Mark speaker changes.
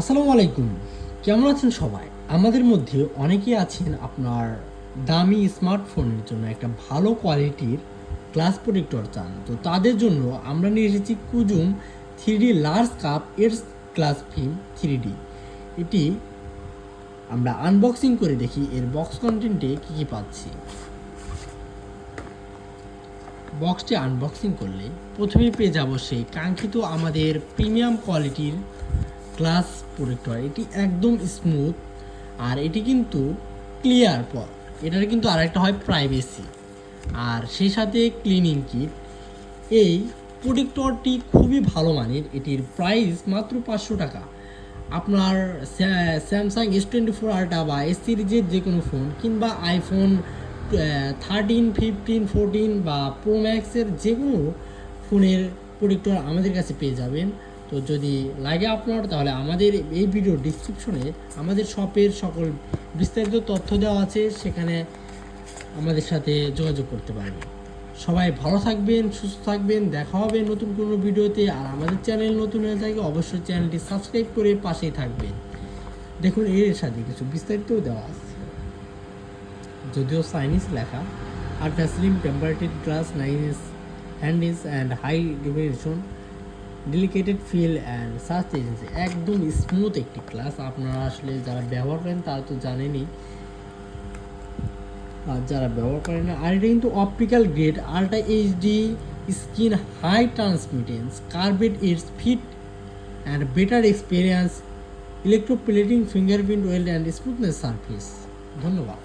Speaker 1: আসসালামু আলাইকুম। কেমন আছেন সবাই? আমাদের মধ্যে অনেকেই আছেন আপনার দামি স্মার্টফোনের জন্য একটা ভালো কোয়ালিটির গ্লাস প্রোটেক্টর চান। তো তাদের জন্য আমরা নিয়ে এসেছি কুজুম থ্রি ডি লার্জ কাপ এর গ্লাস ফিল্ম থ্রি ডি এটি আমরা আনবক্সিং করে দেখি এর বক্স কন্টেন্টে কী কী পাচ্ছি। বক্সটি আনবক্সিং করলে প্রথমেই পেয়ে যাব সেই কাঙ্ক্ষিত আমাদের প্রিমিয়াম কোয়ালিটির গ্লাস প্রোটেক্টর এটি একদম স্মুথ আর এটি কিন্তু ক্লিয়ার এটার কিন্তু আরেকটা হয় প্রাইভেসি আর সেই সাথে ক্লিনিং কিট এই প্রোটেক্টরটি খুবই ভালো মানের। এটির প্রাইস মাত্র পাঁচশো টাকা। আপনার Samsung S twenty four ultra বা এস সিরিজের যে কোনো ফোন কিংবা আইফোন থার্টিন ফিফটিন ফোরটিন বা প্রো ম্যাক্সের যে কোনো ফোনের প্রোডাক্টর আমাদের কাছে পেয়ে যাবেন। তো যদি লাগে আপনার তাহলে আমাদের এই ভিডিও ডিসক্রিপশনে আমাদের শপের সকল বিস্তারিত তথ্য দেওয়া আছে, সেখানে আমাদের সাথে যোগাযোগ করতে পারবেন সবাই ভালো থাকবেন, সুস্থ থাকবেন, দেখা হবে নতুন কোনো ভিডিওতে, আর আমাদের চ্যানেল নতুন হয়ে থাকে অবশ্যই চ্যানেলটি সাবস্ক্রাইব করে পাশেই থাকবেন। দেখুন এর সাথে কিছু বিস্তারিতও দেওয়া আছে। যদিও চাইনিজ লেখা ultra slim tempered glass nine is hand is and high division dedicated feel and search agency একদম স্মুথ একটি ক্লাস আপনারা আসলে যারা ব্যবহার করেন, তারা তো জানেনই। আর যারা ব্যবহার করেন না, আর এটা কিন্তু optical grade ultra HD skin high transmittance কার্বেট it's fit and better experience electroplating fingerprint well and smoothness service ধন্যবাদ।